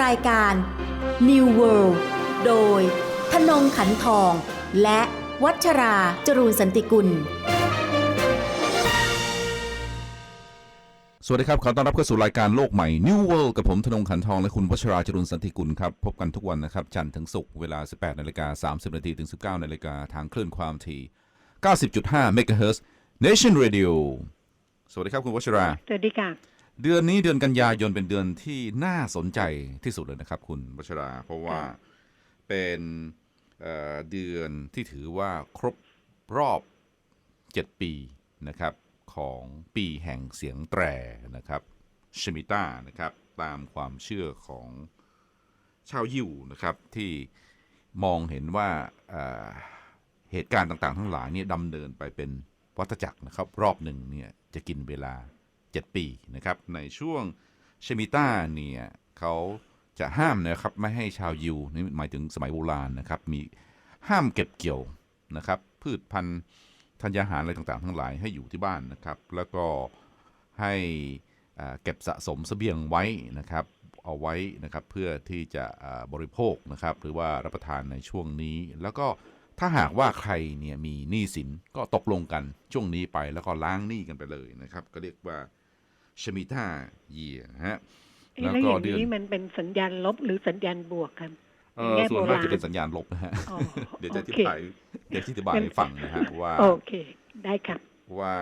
รายการ New World โดยธนงขันทอง และวัชราจรูนสันติกุล สวัสดีครับ ขอต้อนรับเข้าสู่รายการโลกใหม่ New World กับผมธนงขันทอง และคุณวัชราจรุนสันติกุลครับ พบกันทุกวันนะครับ จันทร์ถึงศุกร์เวลา 18นาฬิกา30นาทีถึง 19นาฬิกาทางคลื่นความถี่90.5 MHz Nation Radio สวัสดีครับคุณวัชรา สวัสดีค่ะ เดือนนี้เดือนกันยายนเป็นเดือนที่น่าสนใจที่สุดเลยนะครับ คุณวัชรา เพราะว่าเป็นเอ่อเดือนที่ถือว่าครบรอบ 7 ปีนะครับของปีแห่งเสียงแตรนะครับชมิต้านะครับตามความเชื่อของชาวยิวนะครับที่มองเห็นว่าเอ่อเหตุการณ์ต่างๆ ทั้งหลายเนี่ยดำเนินไปเป็นวัฏจักรนะครับ รอบหนึ่งเนี่ยจะกินเวลา 7 ปีนะครับ ในช่วงเชมิต้าเนี่ยเขาจะห้ามนะครับไม่ให้ชาวยิวนี่หมายถึงสมัยโบราณนะครับ มีห้ามเก็บเกี่ยวนะครับ พืชพันธุ์ธัญญาหารอะไรต่างๆ ทั้งหลายให้อยู่ที่บ้านนะครับ แล้วก็ให้เก็บสะสมเสบียงไว้นะครับ เอาไว้นะครับเพื่อที่จะบริโภคนะครับ หรือว่ารับประทานในช่วงนี้ แล้วก็ถ้าหากว่าใครเนี่ยมีหนี้สินก็ตกลงกันช่วงนี้ไปแล้วก็ล้างหนี้กันไปเลยนะครับ ก็เรียกว่า ชมิต้าเยียฮะเอ๊ะแล้วแล้วก็อย่างเดือนนี้มันเป็นสัญญาณลบหรือสัญญาณบวกครับเออแง่ส่วนโบมากราณจะเป็นสัญญาณลบนะฮะอ๋อเดี๋ยวจะอโอธิเคบายเดี๋ยวอธิบายให้ฟังนะฮะว่าโอเคได้ครับว่า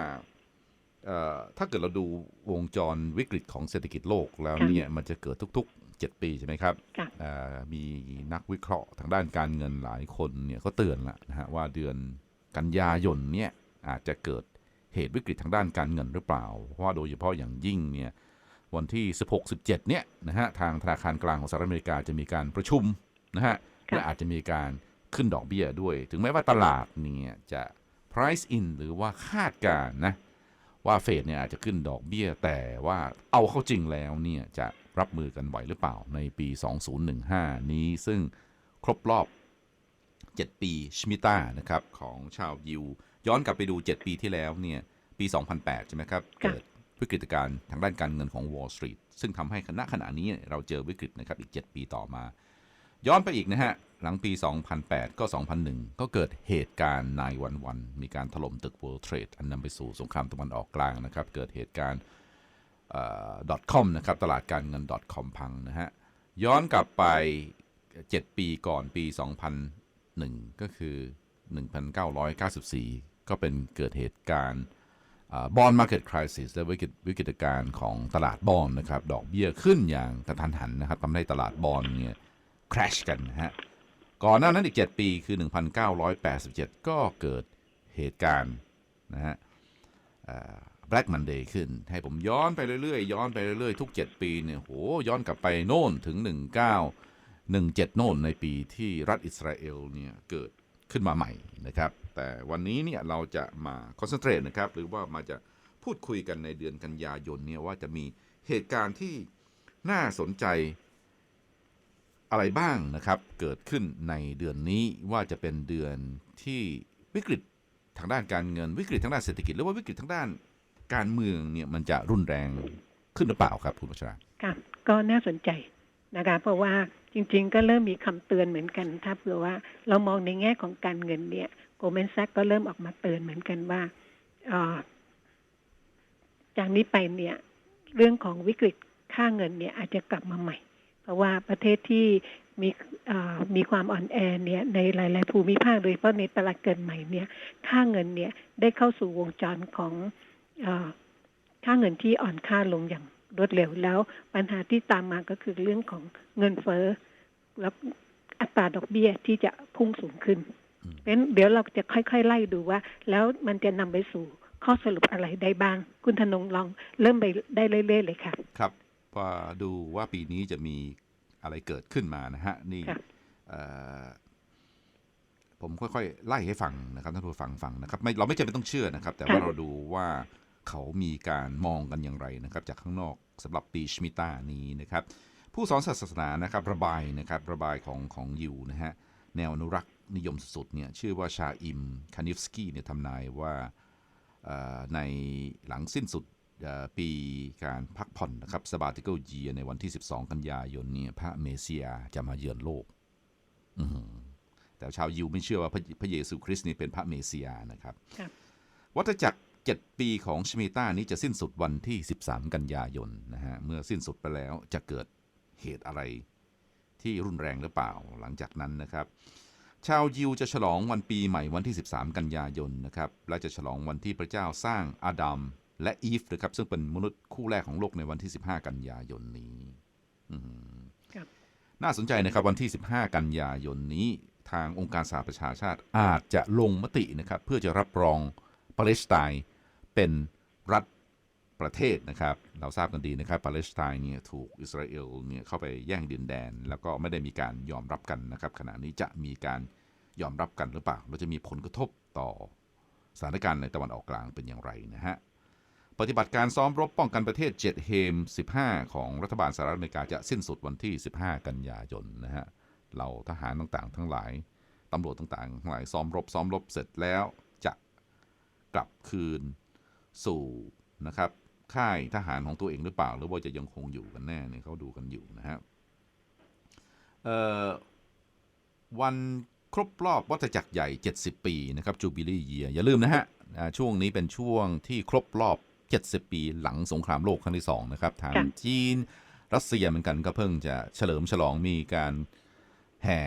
เอ่อถ้าเกิดเราดูวงจรวิกฤตของเศรษฐกิจโลกแล้วค่ะเนี่ยมันจะเกิดทุก ๆ 7 ปีใช่ไหมครับค่ะเอ่อมีนักวิเคราะห์ทางด้านการเงินหลายคนเนี่ยก็เตือนละนะฮะว่าเดือนกันยายนเนี่ยอาจจะเกิด เหตุวิกฤตทางด้านการเงินหรือเปล่า เพราะว่าโดยเฉพาะอย่างยิ่งเนี่ยวันที่ 16-17 เนี่ยนะฮะทางธนาคารกลางของสหรัฐอเมริกาจะมีการประชุมนะฮะค่ะและอาจจะมีการขึ้นดอกเบี้ยด้วย ถึงแม้ว่าตลาดเนี่ยจะ price in หรือว่าคาดการณ์นะว่าเฟดเนี่ยอาจจะขึ้นดอกเบี้ย แต่ว่าเอาเข้าจริงแล้วเนี่ยจะรับมือกันไหวหรือเปล่าในปี 2015 นี้ซึ่งครบรอบ 7 ปีชมิต้านะครับของชาวยิว ย้อนกลับไปดู 7 ปีที่แล้วเนี่ยปี 2008 ใช่ไหมครับค่ะเกิดวิกฤตการณ์ทางด้านการเงินของ Wall Street ซึ่งทำให้ณขณะนี้เราเจอวิกฤตนะครับอีก 7 ปีต่อมา ย้อนไปอีกนะฮะ หลังปี 2008 ก็ 2001 ก็เกิดเหตุการณ์911มีการถล่มตึก World Trade อันนำไปสู่สงครามตะวันออกกลางนะครับ เกิดเหตุการณ์เอ่อ .com นะครับ ตลาดการเงิน .com พังนะฮะ ย้อนกลับไป 7 ปีก่อนปี 2001 ก็คือ 1994 ก็เป็นเกิดเหตุการณ์บอลมาร์เก็ตคริสิสและวิกฤตวิกฤตการณ์ของตลาดบอลนะครับ ดอกเบี้ยขึ้นอย่างกระทันหันนะครับทำให้ตลาดบอลเนี่ย crash กันนะฮะก่อนหน้านั้นอีก 7 ปีคือ 1987 ก็เกิดเหตุการณ์นะฮะ Black Monday ขึ้น ให้ผมย้อนไปเรื่อยๆ ย้อนไปเรื่อยๆ ทุก 7 ปีเนี่ยโหย้อนกลับไปโน่นถึง 1917 โน่นในปีที่รัฐอิสราเอลเนี่ยเกิดขึ้นมาใหม่นะครับ แต่วันนี้เนี่ยเราจะมาคอนเซนเทรตนะครับ หรือว่ามาจะพูดคุยกันในเดือนกันยายนเนี่ยว่าจะมีเหตุการณ์ที่น่าสนใจอะไรบ้างนะครับ เกิดขึ้นในเดือนนี้ว่าจะเป็นเดือนที่วิกฤตทางด้านการเงินวิกฤตทางด้านเศรษฐกิจหรือว่าวิกฤตทางด้านการเมืองเนี่ยมันจะรุนแรงขึ้นหรือเปล่าครับคุณประชาค่ะก็น่าสนใจนะคะเพราะว่าจริง ๆ ก็เริ่มมีคำเตือนเหมือนกันถ้าเผื่อว่าเรามองในแง่ของการเงินเนี่ย โกลแมนแซกก็เริ่มออกมาเตือนเหมือนกันว่าจากนี้ไปเนี่ย เรื่องของวิกฤตค่าเงินเนี่ยอาจจะกลับมาใหม่ เพราะว่าประเทศที่มีมีความอ่อนแอเนี่ยในหลาย ๆ ภูมิภาคโดยเฉพาะในตลาดเกินใหม่เนี่ย ค่าเงินเนี่ยได้เข้าสู่วงจรของอค่าเงินที่อ่อนค่าลงอย่างรวดเร็วแล้ว ปัญหาที่ตามมาก็คือเรื่องของเงินเฟ้อแล้วอัตราดอกเบี้ยที่จะพุ่งสูงขึ้น เพราะฉะนั้นเดี๋ยวเราจะค่อย ๆ ไล่ดูว่า แล้วมันจะนำไปสู่ข้อสรุปอะไรได้บ้าง คุณธนงลองเริ่มไปได้เรื่อยๆเลยค่ะ ครับว่าดูว่าปีนี้จะมีอะไรเกิดขึ้นมานะฮะ นี่ค่ะเอ่อผมค่อยๆ ไล่ให้ฟังนะครับท่านผู้ฟังฟังนะครับไม่เราไม่จำเป็นต้องเชื่อนะครับ แต่ว่าค่ะเราดูว่าเขามีการมองกันอย่างไรนะครับ จากข้างนอกสำหรับปีชมิต้านี้นะครับ ผู้สอนศาสนานะครับ ระบายนะครับ ระบายของของยูนะฮะแนวอนุรักษ์ นิยมสุดๆเนี่ยชื่อว่าชาอิมคานิฟสกี้เนี่ยทำนายว่าเอ่อในหลังสิ้นสุดเอ่อปีการพักผ่อนนะครับ sabbatical year ในวันที่ 12 กันยายนเนี่ยพระเมสสิยาจะมาเยือนโลกอือหือแต่ชาวยิวไม่เชื่อว่าพระพระเยซูคริสต์นี่เป็นพระเมสสิยานะครับครับ วัฏจักร 7 ปีของชมิต้านี้จะสิ้นสุดวันที่ 13 กันยายนนะฮะ เมื่อสิ้นสุดไปแล้วจะเกิดเหตุอะไรที่รุนแรงหรือเปล่าหลังจากนั้นนะครับ ชาวยิวจะฉลองวันปีใหม่วันที่ 13 กันยายนนะครับและจะฉลองวันที่พระเจ้าสร้างอาดัมและอีฟนะครับซึ่งเป็นมนุษย์คู่แรกของโลกในวันที่ 15 กันยายนนี้อืมครับน่าสนใจนะครับวันที่ 15 กันยายนนี้ ทางองค์การสหประชาชาติอาจจะลงมตินะครับ เพื่อจะรับรองปาเลสไตน์เป็นรัฐ ประเทศนะครับ เราทราบกันดีนะครับปาเลสไตน์เนี่ยถูกอิสราเอลเนี่ยเข้าไปแย่งดินแดน แล้วก็ไม่ได้มีการยอมรับกันนะครับขณะนี้จะมีการยอมรับกันหรือเปล่าเราจะมีผลกระทบต่อสถานการณ์ในตะวันออกกลางเป็นอย่างไรนะฮะปฏิบัติการซ้อมรบป้องกันประเทศ 7 เฮม 15 ของรัฐบาลสหรัฐอเมริกาจะสิ้นสุดวันที่ 15 กันยายนนะฮะเราทหารต่างๆ ทั้งหลายตำรวจต่างๆทั้งหลายซ้อมรบซ้อมรบเสร็จแล้วจะกลับคืนสู่นะครับ ค่ายทหารของตัวเองหรือเปล่า หรือว่าจะยังคงอยู่กันแน่เนี่ยเขาดูกันอยู่นะฮะเอ่อวันครบรอบวัฏจักรใหญ่ 70 ปีนะครับจูบิลี่เยียอย่าลืมนะฮะอ่าช่วงนี้เป็นช่วงที่ครบรอบ 70 ปีหลังสงครามโลกครั้งที่ 2 นะครับ ทางค่ะจีน รัสเซียเหมือนกันก็เพิ่งจะเฉลิมฉลองมีการแห่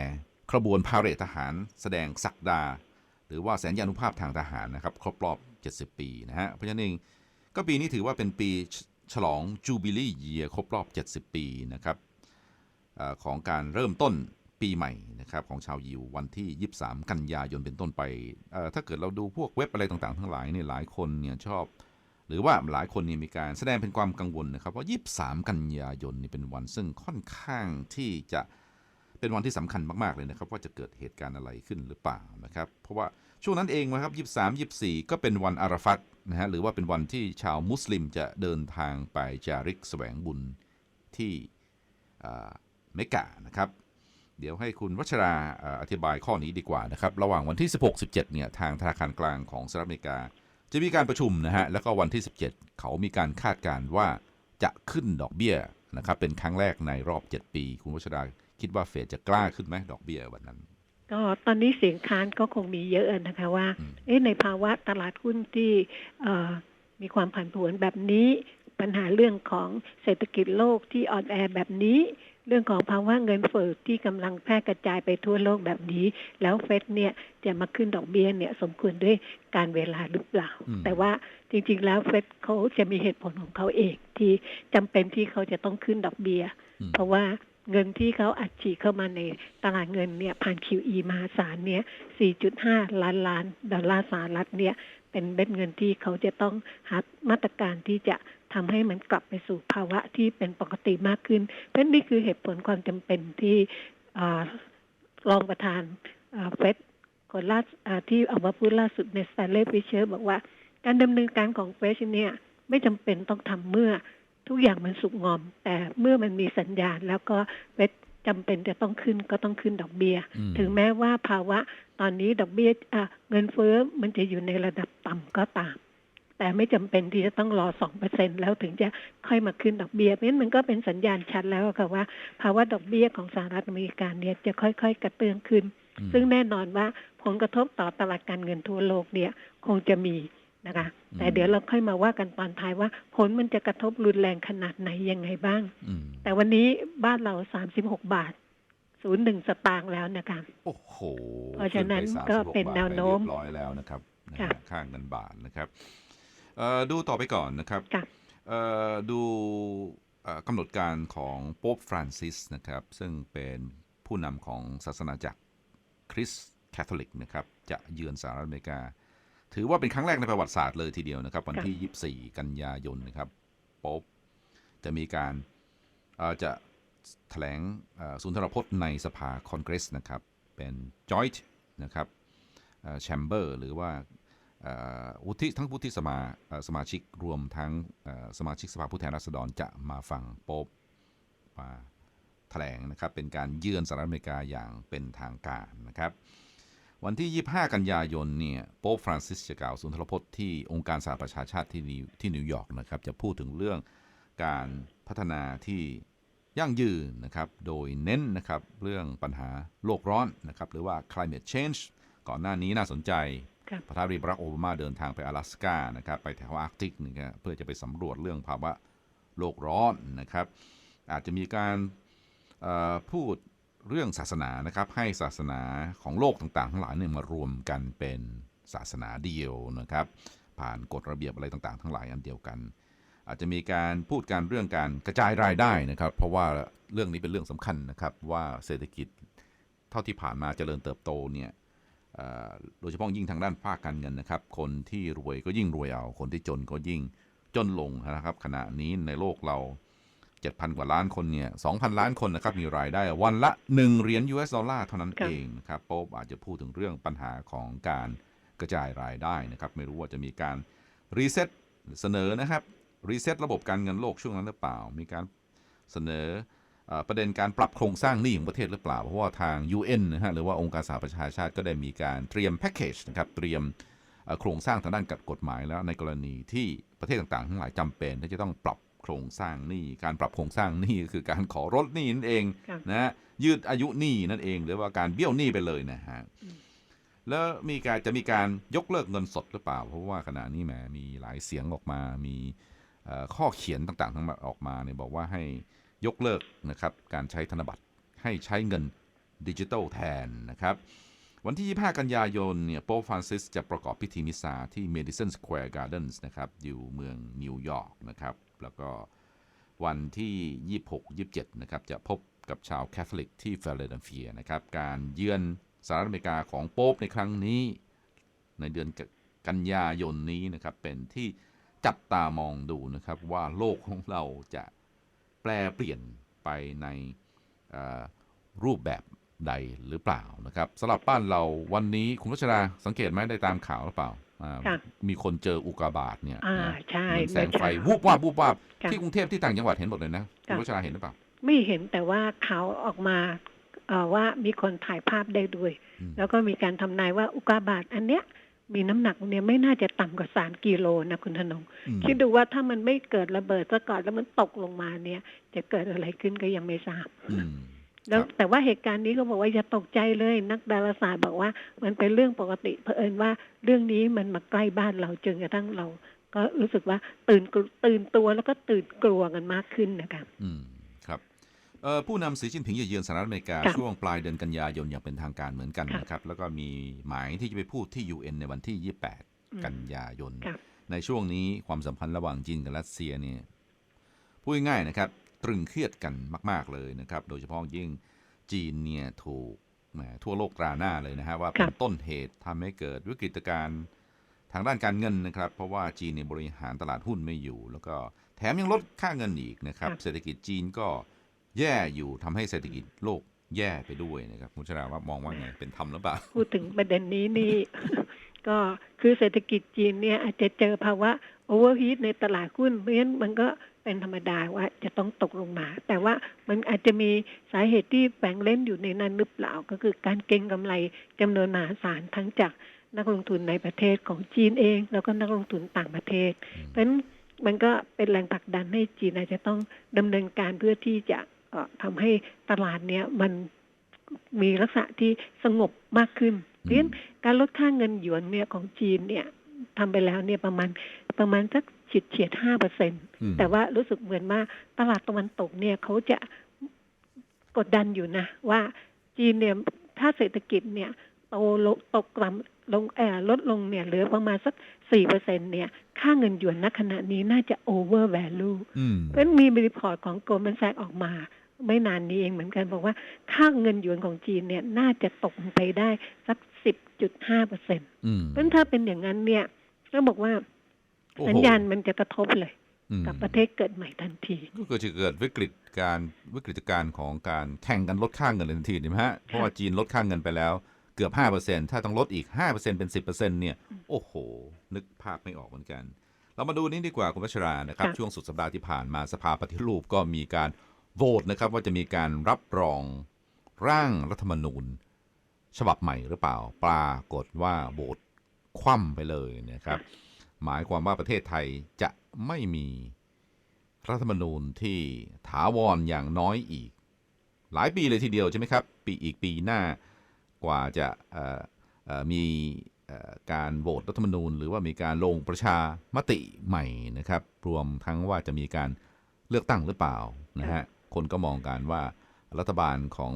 ขบวนพาเหรดทหารแสดงศักดา หรือว่าแสนยานุภาพทางทหารนะครับ ครบรอบ 70 ปีนะฮะเพราะฉะนั้นเอง ก็ปีนี้ถือว่าเป็นปีฉลองจูบิลี่เยียครบรอบ 70 ปีนะครับอของการเริ่มต้นปีใหม่นะครับของชาวยิววันที่ 23 กันยายนเป็นต้นไป ถ้าเกิดเราดูพวกเว็บอะไรต่างๆ ทั้งหลายเนี่ยหลายคนเนี่ยชอบ หรือว่าหลายคนเนี่ยมีการแสดงเป็นความกังวลนะครับว่า 23 กันยายนนี่เป็นวันซึ่งค่อนข้างที่จะเป็นวันที่สำคัญมากๆเลยนะครับ ว่าจะเกิดเหตุการณ์อะไรขึ้นหรือเปล่านะครับ เพราะว่า ช่วงนั้นเองนะครับ 23 24 ก็เป็นวันอาราฟัตนะฮะหรือว่าเป็นวันที่ชาวมุสลิมจะเดินทางไปจาริกแสวงบุญที่เมกะนะครับ เดี๋ยวให้คุณวัชราเอ่ออธิบายข้อนี้ดีกว่านะครับ ระหว่างวันที่ 16 17เนี่ยทางธนาคารกลางของสหรัฐอเมริกา จะมีการประชุมนะฮะแล้วก็วันที่ 17 เขามีการคาดการณ์ว่าจะขึ้นดอกเบี้ยนะครับเป็นครั้งแรกในรอบ 7 ปี คุณวัชราคิดว่าเฟดจะกล้าขึ้นไหมดอกเบี้ยวันนั้น ก็ตอนนี้เสียงค้านก็คงมีเยอะนะคะว่าอืมเอ๊ะในภาวะตลาดหุ้นที่เอ่อมีความผันผวนแบบนี้ ปัญหาเรื่องของเศรษฐกิจโลกที่อ่อนแอแบบนี้ เรื่องของภาวะเงินเฟ้อที่กำลังแพร่กระจายไปทั่วโลกแบบนี้ แล้วเฟดเนี่ยจะมาขึ้นดอกเบี้ยเนี่ยสมควรด้วยการเวลาหรือเปล่าอืมแต่ว่าจริง ๆ แล้วเฟดเขาจะมีเหตุผลของเขาเองที่จำเป็นที่เขาจะต้องขึ้นดอกเบี้ยอืมเพราะว่า เงินที่เขาอัดฉีดเข้ามาในตลาดเงินเนี่ยผ่าน QE มหาศาลเนี่ย 4.5 ล้านล้านดอลลาร์สหรัฐเนี่ย เป็นเบ็ดเงินที่เขาจะต้องหามาตรการที่จะทำให้มันกลับไปสู่ภาวะที่เป็นปกติมากขึ้น เพราะนี่คือเหตุผลความจำเป็นที่รองประธานเฟดคนล่าที่ออกมาพูดล่าสุดในสแตนเลย์ฟิชเชอร์บอกว่า การดำเนินการของเฟดเนี่ย ไม่จำเป็นต้องทำเมื่อ ทุกอย่างมันสุกงอม แต่เมื่อมันมีสัญญาณ แล้วก็เฟดจำเป็นจะต้องขึ้นก็ต้องขึ้นดอกเบี้ยอืมถึงแม้ว่าภาวะตอนนี้ดอกเบี้ยอะเงินเฟ้อมันจะอยู่ในระดับต่ำก็ตาม แต่ไม่จำเป็นที่จะต้องรอสองเปอร์เซ็นแล้วถึงจะค่อยมาขึ้นดอกเบี้ยเพราะฉะนั้นมันก็เป็นสัญญาณชัดแล้วค่ะว่า ภาวะดอกเบี้ยของสหรัฐอเมริกาเนี่ยจะค่อย ๆ กระเตื้องขึ้นอืมซึ่งแน่นอนว่าผลกระทบต่อตลาดการเงินทั่วโลกเนี่ยคงจะมี นะคะอืมแต่เดี๋ยวเราค่อยมาว่ากันตอนท้ายว่า ผลมันจะกระทบรุนแรงขนาดไหนยังไงบ้างอืมแต่วันนี้บ้านเราสามสิบหกบาทศูนย์หนึ่งสตางค์แล้วนะคะโอ้โหเพราะฉะนั้นขึ้ไก็36เป็นบาทแนวโน้มไปเรียบร้อยแล้วนะครับนะฮะค่ะค่าเงินบาทนะครับเอ่อดูต่อไปก่อนนะครับค่ะเอ่อดูเอ่อกำหนดการของโป๊ปฟรานซิสนะครับ ซึ่งเป็นผู้นำของศาสนาจักรคริสต์แคทอลิกนะครับ จะเยือนสหรัฐอเมริกา ถือว่าเป็นครั้งแรกในประวัติศาสตร์เลยทีเดียวนะครับ วันที่ 24 กันยายนนะครับโป๊ปจะมีการเอ่อจะแถลงเอ่อสุนทรพจน์ในสภาคอนเกรสนะครับ เป็น joint นะครับแชมเบอร์หรือว่าเอ่อวุฒิทั้งวุฒิสมาเอ่อสมาชิกรวมทั้งเอ่อสมาชิกสภาผู้แทนราษฎรจะมาฟังโป๊ปมาแถลงนะครับ เป็นการเยือนสหรัฐอเมริกาอย่างเป็นทางการนะครับ วันที่ 25 กันยายนเนี่ยโป๊ปฟรานซิสจะกล่าวสุนทรพจน์ที่องค์การสหประชาชาติที่นิวที่นิวยอร์กนะครับ จะพูดถึงเรื่องการพัฒนาที่ยั่งยืนนะครับ โดยเน้นนะครับเรื่องปัญหาโลกร้อนนะครับ หรือว่า climate change ก่อนหน้านี้น่าสนใจครับประธานาธิบดีบรักโอบามาเดินทางไปอลาสก้านะครับ ไปแถวอาร์กติกนะครับเพื่อจะไปสำรวจเรื่องภาวะโลกร้อนนะครับ อาจจะมีการเอ่อพูด เรื่องศาสนานะครับ ให้ศาสนาของโลกต่างๆ ทั้งหลายเนี่ยมารวมกันเป็นศาสนาเดียวนะครับ ผ่านกฎระเบียบอะไรต่างๆ ทั้งหลายอันเดียวกัน อาจจะมีการพูดการเรื่องการกระจายรายได้นะครับ เพราะว่าเรื่องนี้เป็นเรื่องสำคัญนะครับว่าเศรษฐกิจเท่าที่ผ่านมาเจริญเติบโตเนี่ยโดยเฉพาะยิ่งทางด้านภาคการเงินนะครับ คนที่รวยก็ยิ่งรวยเอา คนที่จนก็ยิ่งจนลงนะครับ ขณะนี้ในโลกเรา 7,000 กว่าล้านคนเนี่ย 2,000 ล้านคนนะครับ มีรายได้วันละ 1 เหรียญ US ดอลลาร์เท่านั้นเองนะครับโป๊ปอาจจะพูดถึงเรื่องปัญหาของการกระจายรายได้นะครับ ไม่รู้ว่าจะมีการรีเซ็ตเสนอนะครับรีเซ็ตระบบการเงินโลกช่วงนั้นหรือเปล่า มีการเสนอประเด็นการปรับโครงสร้างหนี้ของประเทศหรือเปล่า เพราะว่าทาง UN นะฮะหรือว่าองค์การสหประชาชาติก็ได้มีการเตรียมแพ็กเกจนะครับเตรียมโครงสร้างทางด้านกฎหมายแล้วในกรณีที่ประเทศต่างๆ ทั้งหลายจำเป็นที่จะต้องปรับ โครงสร้างหนี้การปรับโครงสร้างหนี้ก็คือการขอลดหนี้นั่นเองครับนะฮะยืดอายุหนี้นั่นเอง หรือว่าการเบี้ยวหนี้ไปเลยนะฮะแล้วมีการจะมีการยกเลิกเงินสดหรือเปล่า เพราะว่าขณะนี้แหมมีหลายเสียงออกมา มีเอ่อข้อเขียนต่างๆ ทั้งหมดออกมาเนี่ยบอกว่าให้ยกเลิกนะครับการใช้ธนบัตรให้ใช้เงินดิจิทัลแทนนะครับ วันที่ 25 กันยายนเนี่ยโป๊ปฟรานซิสจะประกอบพิธีมิสซาที่ Madison Square Gardens นะครับ อยู่เมืองนิวยอร์กนะครับ แล้วก็วันที่ 26 27 นะครับ จะพบกับชาวแคทอลิกที่ฟิลาเดลเฟียนะครับ การเยือนสหรัฐอเมริกาของโป๊ปในครั้งนี้ ในเดือนกันยายนนี้นะครับ เป็นที่จับตามองดูนะครับ ว่าโลกของเราจะแปลเปลี่ยนไปในรูปแบบ ใดหรือเปล่านะครับสำหรับบ้านเราวันนี้คุณวัชราสังเกตไหมได้ตามข่าวหรือเปล่าอ่าค่ะมีคนเจออุกกาบาตเนี่ยอ่านะใช่เหมือนแสงไฟเมื่อเช้าวูบวาบวูบวาบค่ะที่กรุงเทพที่ต่างจังหวัดเห็นหมดเลยนะคุณค่ะวัชราเห็นหรือเปล่า ไม่เห็นแต่ว่าข่าวออกมาเอ่อว่ามีคนถ่ายภาพได้ด้วยอืมแล้วก็มีการทำนายว่าอุกกาบาตอันเนี้ยมีน้ำหนักเนี่ยไม่น่าจะต่ำกว่าสามกิโลนะคุณธนงอืมคิดดูว่าถ้ามันไม่เกิดระเบิดซะก่อนแล้วมันตกลงมาเนี่ย จะเกิดอะไรขึ้นก็ยังไม่ทราบอืม แล้วครับแต่ว่าเหตุการณ์นี้ก็บอกว่าอย่าตกใจเลยนักดาราศาสตร์บอกว่า มันเป็นเรื่องปกติเผอิญว่าเรื่องนี้มันมาใกล้บ้านเราจนกระทั่งเรา ก็รู้สึกว่าตื่นกลัวตื่นตัวแล้วก็ตื่นกลัวกันมากขึ้นนะคะอืมครับเอ่อผู้นำสีจิ้นผิงจะเยือนสหรัฐอเมริกาค่ะช่วงปลายเดือนกันยายนอย่างเป็นทางการเหมือนกันค่ะนะครับ แล้วก็มีหมายที่จะไปพูดที่ UN ในวันที่อืม28 กันยายนค่ะในช่วงนี้ความสัมพันธ์ระหว่างจีนกับรัสเซียเนี่ยพูดง่ายๆนะครับ ตรึงเครียดกันมาก ๆ เลยนะครับ โดยเฉพาะยิ่งจีนเนี่ยถูกแหมทั่วโลกตราหน้าเลยนะฮะว่าเป็นค่ะต้นเหตุทำให้เกิดวิกฤตการณ์ทางด้านการเงินนะครับ เพราะว่าจีนเนี่ยบริหารตลาดหุ้นไม่อยู่ แล้วก็แถมยังลดค่าเงินอีกนะครับ เศรษฐกิจจีนก็แย่อยู่ทำให้เศรษฐกิจโลกแย่ไปด้วยนะครับคุณชราว่ามองว่าไงเป็นธรรมหรือเปล่า พูดถึงประเด็นนี้นี่ ก็คือเศรษฐกิจจีนเนี่ยอาจจะเจอภาวะโอเวอร์ฮีทในตลาดหุ้นเพราะฉะนั้นมันก็เป็นธรรมดาว่าจะต้องตกลงมา แต่ว่ามันอาจจะมีสาเหตุที่แฝงเล่นอยู่ในนั้นหรือเปล่า ก็คือการเก็งกำไรจำนวนมหาศาลทั้งจากนักลงทุนในประเทศของจีนเอง แล้วก็นักลงทุนต่างประเทศ เพราะฉะนั้นมันก็เป็นแรงผลักดันให้จีนอาจจะต้องดำเนินการเพื่อที่จะเอ่อทำให้ตลาดเนี้ยมันมีลักษณะที่สงบมากขึ้น เพราะฉะนั้นการลดค่าเงินหยวนเนี่ยของจีนเนี่ยทำไปแล้วเนี่ยประมาณประมาณสักเฉียดเฉียดห้าเปอร์เซ็นตอืมแต่ว่ารู้สึกเหมือนว่าตลาดตะวันตกเนี่ยเขาจะกดดันอยู่นะ ว่าจีนเนี่ยถ้าเศรษฐกิจเนี่ยโตลงตกกลับลงเออลดลงเนี่ยเหลือประมาณสักสี่เปอร์เซ็นเนี่ย ค่าเงินหยวนณขณะนี้น่าจะ over value อืมเพราะฉะนั้นมีรีพอร์ตของ Goldman Sachs ออกมา ไม่นานนี้เองเหมือนกันบอกว่า ค่าเงินหยวนของจีนเนี่ยน่าจะตกลงไปได้สัก สิบจุดห้าเปอร์เซ็นต์อืมเพราะฉะนั้นถ้าเป็นอย่างนั้นเนี่ยก็บอกว่าโอ้โหสัญญาณมันจะกระทบเลยอืมกับประเทศเกิดใหม่ทันที ก็คือจะเกิดวิกฤตการวิกฤตการณ์ของการแข่งกันลดค่าเงินเลยทันทีใช่ไหมฮะเพราะว่าจีนลดค่าเงินไปแล้วเกือบ5%ถ้าต้องลดอีก5%เป็น10%เนี่ยโอ้โห นึกภาพไม่ออกเหมือนกัน เรามาดูนี้ดีกว่าคุณวัชรานะครับค่ะช่วงสุดสัปดาห์ที่ผ่านมาสภาปฏิรูปก็มีการโหวตนะครับ ว่าจะมีการรับรองร่างรัฐธรรมนูญ ฉบับใหม่หรือเปล่า ปรากฏว่าโบสคว่ำไปเลยนะครับ หมายความว่าประเทศไทยจะไม่มีรัฐธรรมนูญที่ถาวรอย่างน้อยอีก หลายปีเลยทีเดียวใช่ไหมครับ ปีอีกปีหน้ากว่าจะมีการโหวตรัฐธรรมนูญ หรือว่ามีการลงประชามติใหม่นะครับ รวมทั้งว่าจะมีการเลือกตั้งหรือเปล่านะฮะคนก็มองกันว่ารัฐบาลของ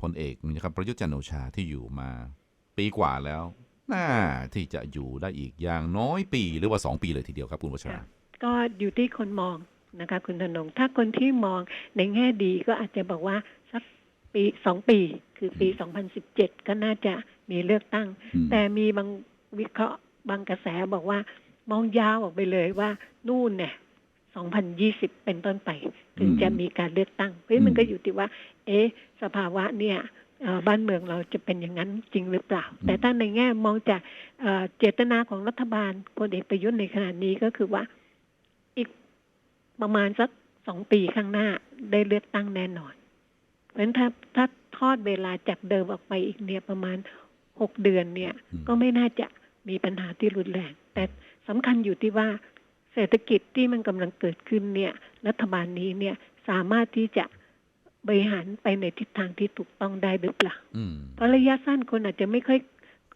พลเอกนะครับประยุทธ์จันทร์โอชาที่อยู่มาปีกว่าแล้ว น่าที่จะอยู่ได้อีกอย่างน้อยปีหรือว่า2ปีเลยทีเดียวครับคุณวัชราก็อยู่ที่คนมองนะคะคุณธนง ถ้าคนที่มองในแง่ดีก็อาจจะบอกว่าสักปีสองปี คือปี 2017 ก็น่าจะมีเลือกตั้งอืมแต่มีบางวิเคราะห์บางกระแสบอกว่ามองยาวออกไปเลยว่านู่นเนี่ย 2020 เป็นต้นไป ถึงจะมีการเลือกตั้ง เพราะฉะนั้นมันก็อยู่ที่ว่า เอ๊ะสภาวะเนี่ยเอ่อบ้านเมืองเราจะเป็นอย่างนั้นจริงหรือเปล่า แต่ถ้าในแง่มองจากเอ่อเจตนาของรัฐบาลพลเอกประยุทธ์ในขณะนี้ก็คือว่าอีกประมาณสักสองปีข้างหน้าได้เลือกตั้งแน่นอน เพราะฉะนั้นถ้าถ้าทอดเวลาจากเดิมออกไปอีกเนี่ยประมาณหกเดือนเนี่ยอืมก็ไม่น่าจะมีปัญหาที่รุนแรง แต่สำคัญอยู่ที่ว่า เศรษฐกิจที่มันกำลังเกิดขึ้นเนี่ย รัฐบาลนี้เนี่ยสามารถที่จะบริหารไปในทิศทางที่ถูกต้องได้หรือเปล่าอืมเพราะระยะสั้นคนอาจจะไม่ค่อย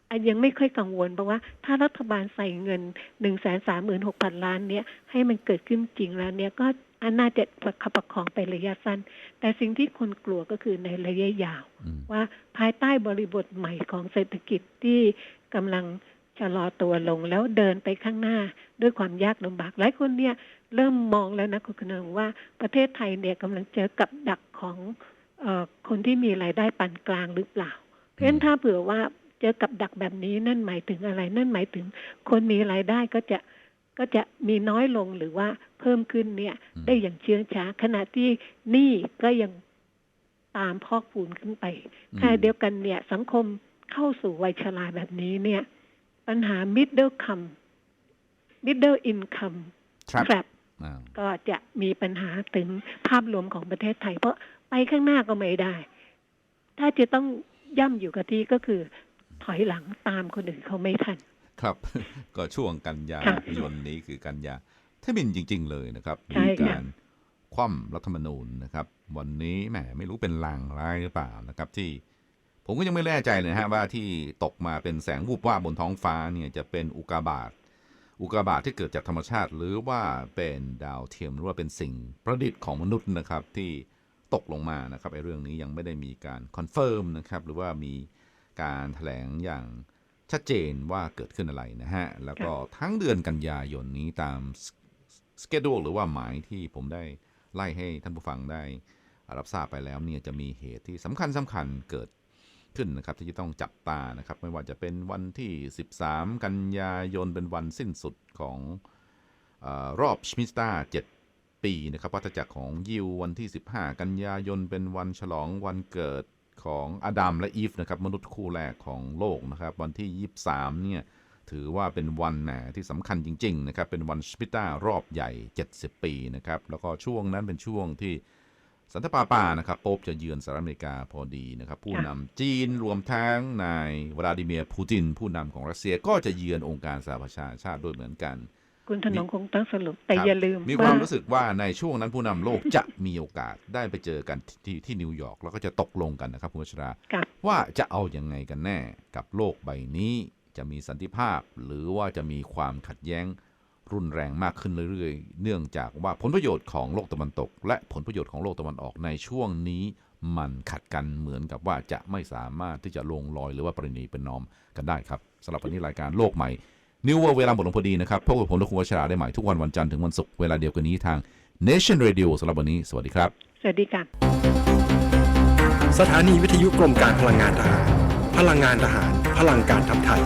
อะยังไม่ค่อยกังวลเพราะว่าถ้ารัฐบาลใส่เงินหนึ่งแสนสามหมื่นหกพันล้านเนี่ย ให้มันเกิดขึ้นจริงแล้วเนี่ยก็อันน่าจะประคับประคองไประยะสั้น แต่สิ่งที่คนกลัวก็คือในระยะยาวอืมว่าภายใต้บริบทใหม่ของเศรษฐกิจที่กำลัง ชะลอตัวลงแล้วเดินไปข้างหน้าด้วยความยากลำบากหลายคนเนี่ยเริ่มมองแล้วนะคุณคณงว่าประเทศไทยเนี่ยกำลังเจอกับดักของเออคนที่มีรายได้ปานกลางหรือเปล่า เพราะฉะนั้นถ้าเผื่อว่าเจอกับดักแบบนี้นั่นหมายถึงอะไร นั่นหมายถึง คนมีรายได้ก็จะก็จะมีน้อยลงหรือว่าเพิ่มขึ้นเนี่ยอืมได้อย่างเชื่องช้า ขณะที่หนี้ก็ยังตามพอกพูนขึ้นไปขณะเดียวกันเนี่ย สังคมเข้าสู่วัยชราแบบนี้เนี่ย ปัญหา middle come middle income ครับ trap อ่าก็จะมีปัญหาถึงภาพรวมของประเทศไทย เพราะไปข้างหน้าก็ไม่ได้ ถ้าจะต้องย่ำอยู่กับที่ก็คือ ถอยหลังตามคนอื่นเขาไม่ทัน ครับ ก็ช่วงกันยาค่ะยนนี้คือกันยา ถ้าบินจริง ๆ เลยนะครับใช่มีค่ะการคว่ำรัฐธรรมนูญนะครับ วันนี้แหมไม่รู้เป็นลางร้ายหรือเปล่านะครับ ที่ ผมก็ยังไม่แน่ใจเลยนะฮะว่าที่ตกมาเป็นแสงวูบว่าบนท้องฟ้าเนี่ยจะเป็นอุกาบาตอุกาบาตที่เกิดจากธรรมชาติ หรือว่าเป็นดาวเทียมหรือว่าเป็นสิ่งประดิษฐ์ของมนุษย์นะครับที่ตกลงมานะครับไอ้เรื่องนี้ยังไม่ได้มีการคอนเฟิร์มนะครับหรือว่ามีการแถลงอย่างชัดเจนว่าเกิดขึ้นอะไรนะฮะ แล้วก็ทั้งเดือนกันยายนนี้ตามสเกดูหรือว่าหมายที่ผมได้ไล่ให้ท่านผู้ฟังได้รับทราบไปแล้วเนี่ยจะมีเหตุที่สำคัญสำคัญเกิด ขึ้นนะครับที่จะต้องจับตานะครับ ไม่ว่าจะเป็นวันที่ 13 กันยายนเป็นวันสิ้นสุดของอรอบชมิสตา7 ปีนะครับวัฏจักรของยิววันที่ 15 กันยายนเป็นวันฉลองวันเกิดของอดัมและอีฟนะครับมนุษย์คู่แรกของโลกนะครับ วันที่ 23 เนี่ยถือว่าเป็นวันแหนที่สำคัญจริง ๆ นะครับ เป็นวันสปิต้ารอบใหญ่ 70 ปีนะครับ แล้วก็ช่วงนั้นเป็นช่วงที่ สันตะปาปานะครับโป๊ปจะเยือนสหรัฐอเมริกาพอดีนะครับ ผู้นำจีนรวมทั้งนายวลาดิเมียร์ปูติน ผู้นำของรัสเซียก็จะเยือนองค์การสหประชาชาติด้วยเหมือนกัน คุณถนงคงต้องสรุป แต่ครับอย่าลืม มีความรู้สึกว่าในช่วงนั้นผู้นำโลกจะมีโอกาสได้ไปเจอกันที่ที่นิวยอร์กแล้วก็จะตกลงกันนะครับคุณวัชรากับว่าจะเอาอยัางไงกันแน่กับโลกใบนี้จะมีสันติภาพ หรือว่าจะมีความขัดแย้ง รุนแรงมากขึ้นเรื่อยๆ เนื่องจากว่าผลประโยชน์ของโลกตะวันตก และผลประโยชน์ของโลกตะวันออกในช่วงนี้มันขัดกันเหมือนกับว่าจะไม่สามารถที่จะลงรอยหรือว่าประนีเป็นนอมกันได้ครับสำหรับวันนี้รายการโลกใหม่นิวเวอร์เวลาหมดลงพอดีนะครับพบกับผมและคุณวัชราได้ใหม่ทุกวันวันจันทร์ถึงวันศุกร์เวลาเดียวกันนี้ทาง Nation Radio สำหรับวันนี้ สวัสดีครับ สวัสดีค่ะ สถานีวิทยุกรมการพลังงานทหาร พลังงานทหาร พลังการทำไทย